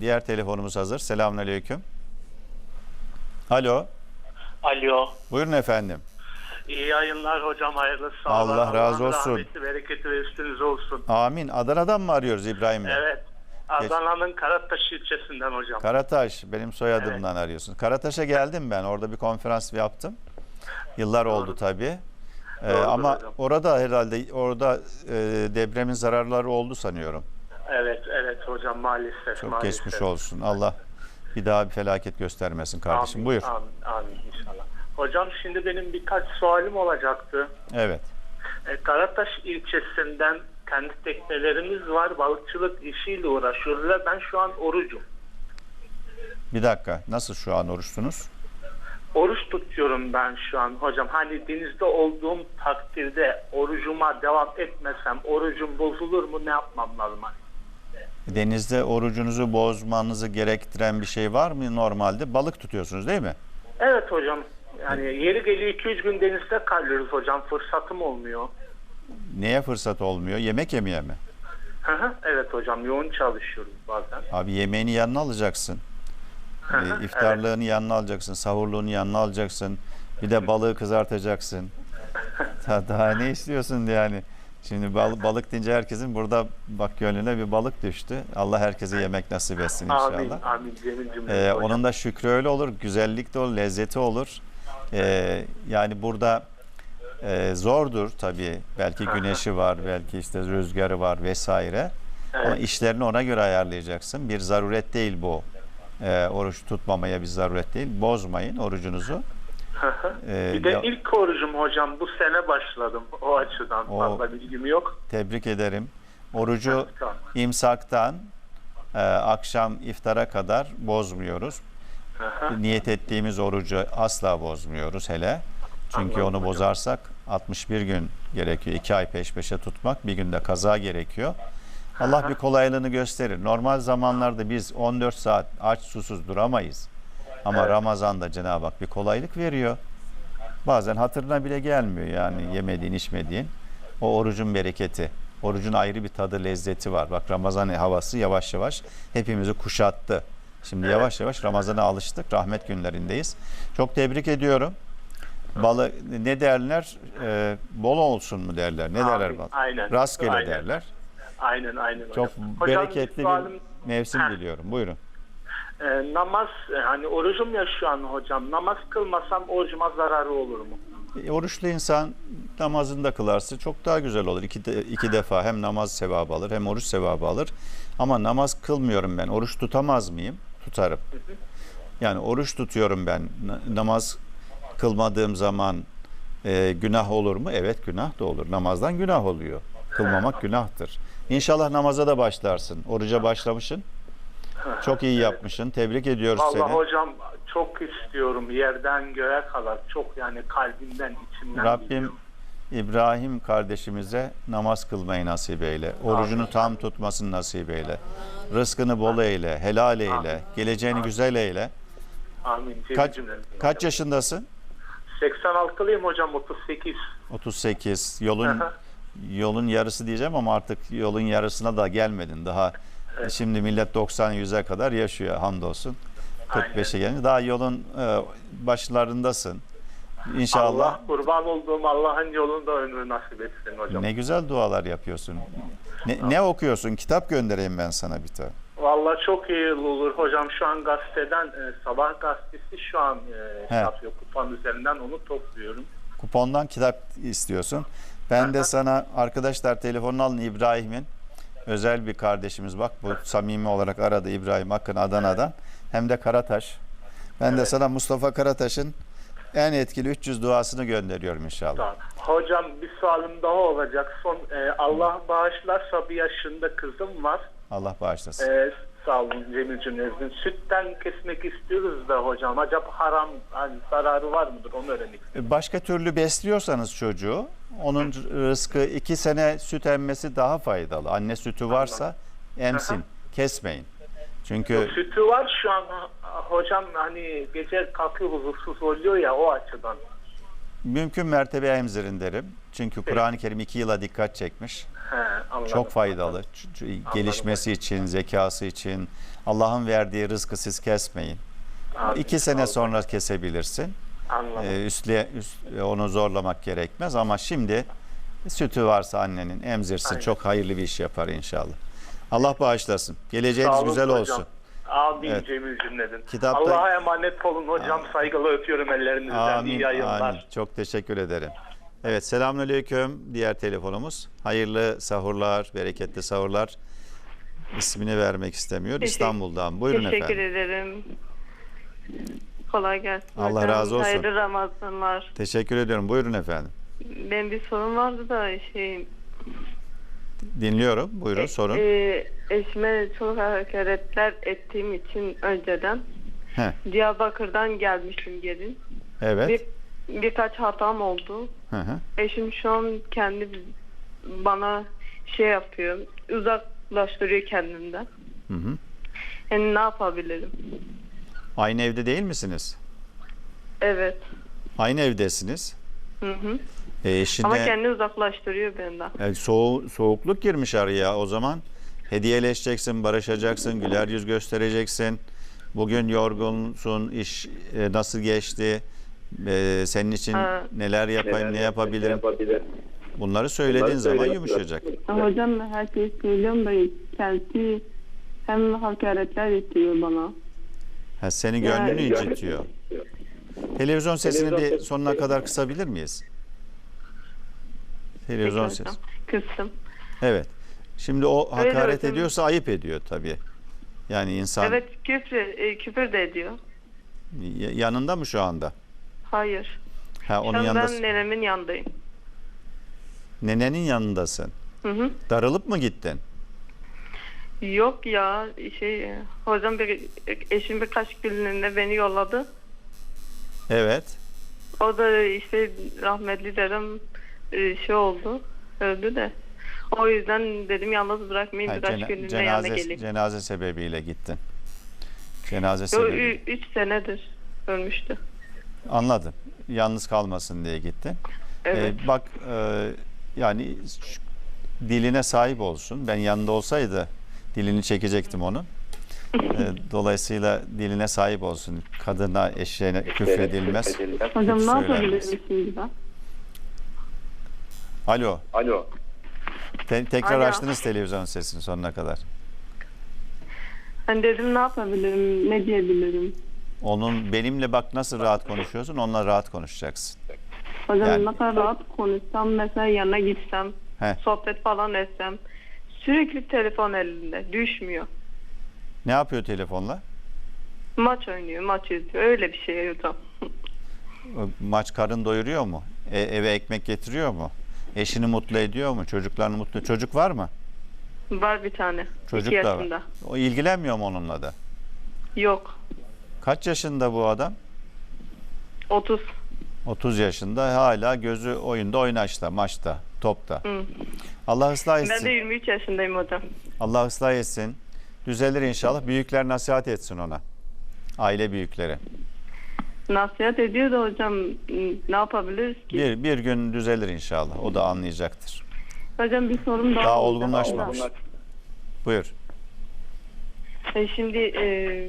Diğer telefonumuz hazır. Selamünaleyküm. Alo. Alo. Buyurun efendim. İyi yayınlar hocam. Hayırlı sağ Allah razı olsun. Rahmeti, bereketi ve üstünüz olsun. Amin. Adana'dan mı arıyoruz İbrahim Bey? Evet. Adana'nın Karataş ilçesinden hocam. Karataş. Benim soyadımdan arıyorsunuz. Karataş'a geldim ben. Orada bir konferans yaptım. Yıllar oldu tabii. Ee, ama hocam. orada herhalde orada e, depremin zararları oldu sanıyorum. Evet, evet hocam maalesef. Çok maalesef. geçmiş olsun. Allah bir daha bir felaket göstermesin kardeşim. Amin, Buyur. Amin, amin inşallah. Hocam şimdi benim birkaç sualim olacaktı. Evet. E, Karataş ilçesinden kendi teknelerimiz var. Balıkçılık işiyle uğraşıyoruz ve ben şu an orucum. Bir dakika. Nasıl şu an oruçtunuz? Oruç tutuyorum ben şu an hocam. Hani denizde olduğum takdirde orucuma devam etmesem orucum bozulur mu ne yapmam lazım? Denizde orucunuzu bozmanızı gerektiren bir şey var mı normalde? Balık tutuyorsunuz değil mi? Evet hocam. Yani yeri geliyor 2-3 gün denizde kalıyoruz hocam. Fırsatım olmuyor. Neye fırsat olmuyor? Yemek yemeye mi? Hı hı, evet hocam yoğun çalışıyoruz bazen. Abi yemeğini yanına alacaksın. Hı hı, Ee, iftarlığını yanına alacaksın. Sahurluğunu yanına alacaksın. Bir de balığı kızartacaksın. Daha, daha ne istiyorsun yani? Şimdi bal- balık deyince herkesin burada bak gönlüne bir balık düştü. Allah herkese yemek nasip etsin inşallah. Amin, amin Ee, onun da şükrü öyle olur, güzellik de olur, lezzeti olur. Ee, yani burada e, zordur tabii. Belki güneşi var, belki işte rüzgarı var vesaire. Ama Evet. işlerini ona göre ayarlayacaksın. Bir zaruret değil bu. Ee, oruç tutmamaya bir zaruret değil. Bozmayın orucunuzu. Ee, bir de ya- ilk orucum hocam bu sene başladım. O açıdan O- fazla bilgim yok. Tebrik ederim. Orucu imsaktan e, akşam iftara kadar bozmuyoruz. Niyet ettiğimiz orucu asla bozmuyoruz hele. Çünkü Anladım onu hocam. bozarsak 61 gün gerekiyor. 2 ay peş peşe tutmak. Bir günde kaza gerekiyor. Allah bir kolaylığını gösterir. Normal zamanlarda biz 14 saat aç susuz duramayız. Ama Evet. Ramazan'da Cenab-ı Hak bir kolaylık veriyor. Bazen hatırına bile gelmiyor yani yemediğin içmediğin. O orucun bereketi. Orucun ayrı bir tadı lezzeti var. Bak Ramazan havası yavaş yavaş hepimizi kuşattı. Şimdi yavaş yavaş Ramazan'a alıştık. Rahmet günlerindeyiz. Çok tebrik ediyorum. Balı ne derler? Ee, bol olsun mu derler? Ne derler Amin. bal? Aynen. Rastgele Aynen. derler. Aynen aynen Çok hocam. Hocam, bereketli sualim- bir mevsim Ha. diliyorum. Buyurun. Ee, namaz e, hani orucum ya şu an hocam. Namaz kılmasam orucuma zararı olur mu? E, Oruçlu insan namazında kılarsa çok daha güzel olur. İki, de- iki defa hem namaz sevabı alır hem oruç sevabı alır. Ama namaz kılmıyorum ben. Oruç tutamaz mıyım? Tutarım. Yani oruç tutuyorum ben. Na- Namaz kılmadığım zaman e, günah olur mu? Evet günah da olur. Namazdan günah oluyor. Kılmamak günahtır. İnşallah namaza da başlarsın. Oruca başlamışsın. Çok iyi yapmışsın. Tebrik ediyoruz Vallahi seni. hocam çok istiyorum yerden göğe kadar çok yani kalbimden içimden Rabbim geliyor. İbrahim kardeşimize namaz kılmayı nasip eyle. Orucunu Amin. tam tutmasını nasip eyle. Rızkını bol eyle, helal eyle, Amin. geleceğini güzel eyle. Amin. Kaç, kaç yaşındasın? 86'lıyım hocam 38. 38. Yolun yolun yarısı diyeceğim ama artık yolun yarısına da gelmedin. Daha şimdi millet 90 100'e kadar yaşıyor hamdolsun. 45'e gelince daha yolun e, başlarındasın. İnşallah Allah kurban olduğum Allah'ın yolunda ömrü nasip etsin hocam. Ne güzel dualar yapıyorsun. Ne, ne okuyorsun? Kitap göndereyim ben sana bir tane. Vallahi çok iyi olur hocam şu an gazeteden e, sabah gazetesi şu an e, He. yapıyor kupon üzerinden onu topluyorum. Kupondan kitap istiyorsun. Ben de sana arkadaşlar telefonunu alın İbrahim'in. Özel bir kardeşimiz bak bu samimi olarak aradı İbrahim Akın Adana'dan. Hem de Karataş. Ben de sana Mustafa Karataş'ın en etkili 300 duasını gönderiyorum inşallah. Tamam. Hocam bir sualim daha olacak. Son e, Allah bağışlarsa bir yaşında kızım var. Allah bağışlasın. E, sağ olun Cemil Cümlez'in. Sütten kesmek istiyoruz da hocam. Acaba haram hani zararı var mıdır onu öğrenmek istiyorum. Başka türlü besliyorsanız çocuğu, onun rızkı iki sene süt emmesi daha faydalı. Anne sütü varsa emsin, kesmeyin. Çünkü Sütü var şu an hocam hani gece kalkıyor huzursuz oluyor ya o açıdan. mümkün mertebe emzirin derim. Çünkü Kur'an-ı Kerim iki yıla dikkat çekmiş. He, anladım. Çok faydalı. Ç- Gelişmesi için, zekası için. Allah'ın verdiği rızkı siz kesmeyin. Amin. İki sene ol. sonra kesebilirsin. Anladım. Ee, üstle, üst- onu zorlamak gerekmez ama şimdi sütü varsa annenin emzirsin. Aynen. Çok hayırlı bir iş yapar inşallah. Allah bağışlasın. Geleceğiniz olun güzel hocam. olsun. Amin Evet. Cemil cümledin. Kitapta- Allah'a emanet olun hocam. Saygılı öpüyorum ellerinizden. Amin, İyi yayınlar. amin. Çok teşekkür ederim. Evet, selamünaleyküm. Diğer telefonumuz. Hayırlı sahurlar, bereketli sahurlar. İsmini vermek istemiyor. Teşekkür- İstanbul'dan. Buyurun Teşekkür efendim. ederim. Kolay gelsin. Allah hocam. razı olsun. Hayırlı Ramazanlar. Teşekkür ediyorum. Buyurun efendim. Benim bir sorum vardı da şey Dinliyorum. Buyurun sorun. e, eşime çok hakaretler ettiğim için önceden Heh, Diyarbakır'dan gelmişim gelin. evet. Bir, birkaç hatam oldu. Hı hı. Eşim şu an kendi bana şey yapıyor. Uzaklaştırıyor kendimden. Hı hı. Yani ne yapabilirim? Aynı evde değil misiniz? Evet. Aynı evdesiniz. Hı hı. E, eşine Ama kendini uzaklaştırıyor benden. e, soğu- soğukluk girmiş araya o zaman. Hediyeleşeceksin, barışacaksın, güler yüz göstereceksin. Bugün yorgunsun, iş e, nasıl geçti? E, senin için Ha. neler yapayım, ne yapabilirim? Bunları söylediğin zaman yumuşayacak. Hocam herkes söylüyorum da kendisi hem hakaretler ettiriyor bana. Ha, senin Yani- gönlünü incitiyor. Televizyon sesini bir sonuna kadar kısabilir miyiz? Televizyon Peki sesi. hocam. Kıstım. Evet. Şimdi o Öyle hakaret hocam. ediyorsa ayıp ediyor tabii. Yani insan Evet küfür, e, küfür de ediyor. y- yanında mı şu anda? Hayır. Ha Şu onun an yanında. ben nenemin yanındayım. Nenenin yanındasın. Hı hı. Darılıp mı gittin? Yok ya şey hocam bir eşim birkaç günlüğüne beni yolladı. Evet. O da işte rahmetli dedem e, şey oldu. Öldü de. O yüzden dedim yalnız bırakmayayım Ha, birkaç günlüğüne yanına cenaze, geleyim. cenaze sebebiyle gittin. Cenaze Yo, sebebi. ü- üç senedir ölmüştü. Anladım. Yalnız kalmasın diye gittin. Evet. Ee, bak e, yani diline sahip olsun. Ben yanında olsaydı dilini çekecektim onun. Ee, dolayısıyla diline sahip olsun. Kadına, eşeğine küfredilmez. Hocam ne yapabilirim söylenmez. şimdi ben? Alo. Alo. Te- tekrar Alo. açtınız televizyon sesini sonuna kadar. Hani dedim ne yap Yapabilirim, ne diyebilirim? Onun benimle bak nasıl rahat konuşuyorsun, onunla rahat konuşacaksın. Hocam Yani- ne kadar rahat konuşsam mesela yanına gitsem. He. sohbet falan etsem sürekli telefon elinde düşmüyor. Ne yapıyor telefonla? Maç oynuyor, maç izliyor. Öyle bir şey hocam. Maç karın doyuruyor mu? E- eve ekmek getiriyor mu? Eşini mutlu ediyor mu? Çocuklarını mutlu Çocuk var mı? Var bir tane. Çocuk iki da yaşında. var. O ilgilenmiyor mu onunla da? Yok. Kaç yaşında bu adam? 30. 30 yaşında hala gözü oyunda oynaşta, maçta, topta. Hı. Allah ıslah Ben de etsin. 23 yaşındayım hocam. Allah ıslah etsin. Düzelir inşallah. Büyükler nasihat etsin ona. Aile büyükleri. Nasihat ediyor da hocam ne yapabiliriz ki? Bir, bir gün düzelir inşallah. O da anlayacaktır. Hocam bir sorum daha Daha olgunlaşmamış. Buyur. E, şimdi e,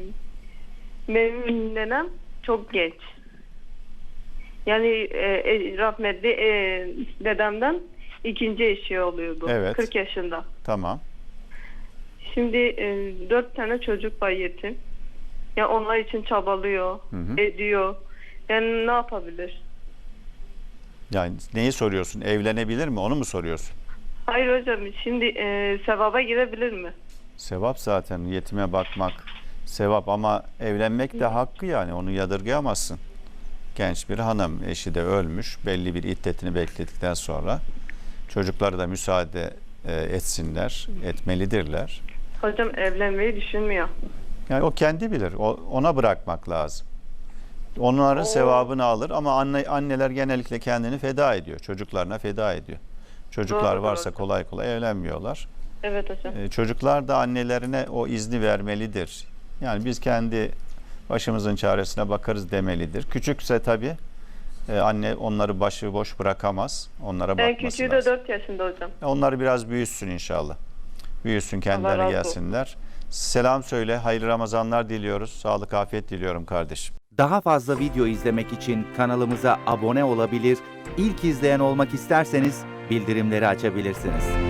benim nenem çok genç. Yani e, e, rahmetli e, dedemden ikinci eşi oluyor bu. Evet. 40 yaşında. Tamam. Şimdi e, dört tane çocuk var yetim. Ya onlar için çabalıyor, Hı hı. ediyor. Yani ne yapabilir? Yani neyi soruyorsun? Evlenebilir mi? Onu mu soruyorsun? Hayır hocam şimdi e, sevaba girebilir mi? Sevap zaten yetime bakmak sevap ama evlenmek de hakkı yani onu yadırgayamazsın. Genç bir hanım eşi de ölmüş belli bir iddetini bekledikten sonra çocukları da müsaade e, etsinler etmelidirler. Hocam evlenmeyi düşünmüyor. Yani o kendi bilir o, ona bırakmak lazım. Onların sevabını alır ama anne, anneler genellikle kendini feda ediyor çocuklarına feda ediyor. Çocuklar Doğru, varsa doğru. kolay kolay evlenmiyorlar. Evet hocam. E, çocuklar da annelerine o izni vermelidir. Yani biz kendi başımızın çaresine bakarız demelidir. Küçükse tabii E, anne onları başı boş bırakamaz. Onlara En bakması küçüğü de lazım. 4 yaşında hocam. Onlar biraz büyüsün inşallah. Büyüsün kendileri gelsinler. Selam söyle. Hayırlı Ramazanlar diliyoruz. Sağlık, afiyet diliyorum kardeşim. Daha fazla video izlemek için kanalımıza abone olabilir, ilk izleyen olmak isterseniz bildirimleri açabilirsiniz.